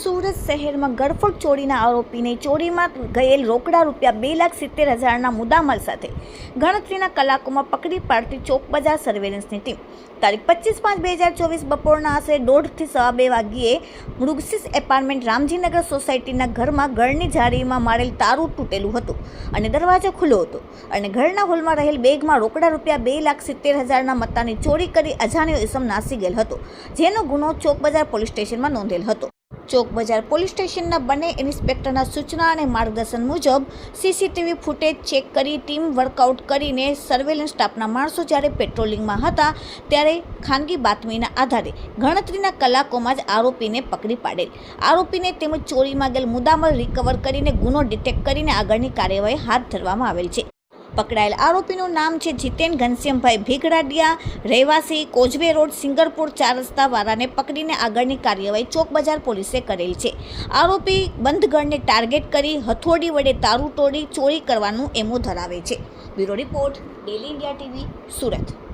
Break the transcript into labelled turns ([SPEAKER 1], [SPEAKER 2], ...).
[SPEAKER 1] સુરત શહેરમાં ગળફોડ ચોરીના આરોપીને ચોરીમાં ગયેલ રોકડા રૂપિયા બે લાખ સિત્તેર હજારના મુદ્દામાલ સાથે ગણતરીના કલાકોમાં પકડી પાડતી ચોક બજાર સર્વેલન્સની ટીમ. તારીખ પચીસ પાંચ બે હજાર ચોવીસ બપોરના આશરે દોઢથી સવા બે વાગ્યે મૃગસીસ એપાર્ટમેન્ટ રામજીનગર સોસાયટીના ઘરમાં ઘરની જાળીમાં મારેલ તારું તૂટેલું હતું અને દરવાજો ખુલ્લો હતો અને ઘરના હોલમાં રહેલ બેગમાં રોકડા રૂપિયા બે લાખ સિત્તેર હજારના મત્તાની ચોરી કરી અજાણ્યો ઇસમ નાસી ગયેલ હતો, જેનો ગુનો ચોક બજાર પોલીસ સ્ટેશનમાં નોંધેલ હતો. ચોક બજાર પોલીસ સ્ટેશનના બંને ઇન્સ્પેક્ટરના સૂચના અને માર્ગદર્શન મુજબ સીસીટીવી ફૂટેજ ચેક કરી ટીમ વર્કઆઉટ કરીને સર્વેલન્સ સ્ટાફના માણસો જ્યારે પેટ્રોલિંગમાં હતા ત્યારે ખાનગી બાતમીના આધારે ગણતરીના કલાકોમાં જ આરોપીને પકડી પાડેલ. આરોપીને તેમજ ચોરી માંગેલ મુદ્દામાલ રિકવર કરીને ગુનો ડિટેક્ટ કરીને આગળની કાર્યવાહી હાથ ધરવામાં આવેલ છે. પકડાયેલ આરોપીનું નામ છે જીતેન ઘનશ્યામભાઈ ભીગડાડિયા. રહેવાસી કોજવે રોડ, સિંગરપુર, ચાર રસ્તા વાળાને પકડીને આગળની કાર્યવાહી ચોક બજાર પોલીસે કરેલ છે. આરોપી બંધગણને ટાર્ગેટ કરી હથોડી વડે તારું તોડી ચોરી કરવાનું એમો ધરાવે છે. Bureau report, daily India TV, Surat.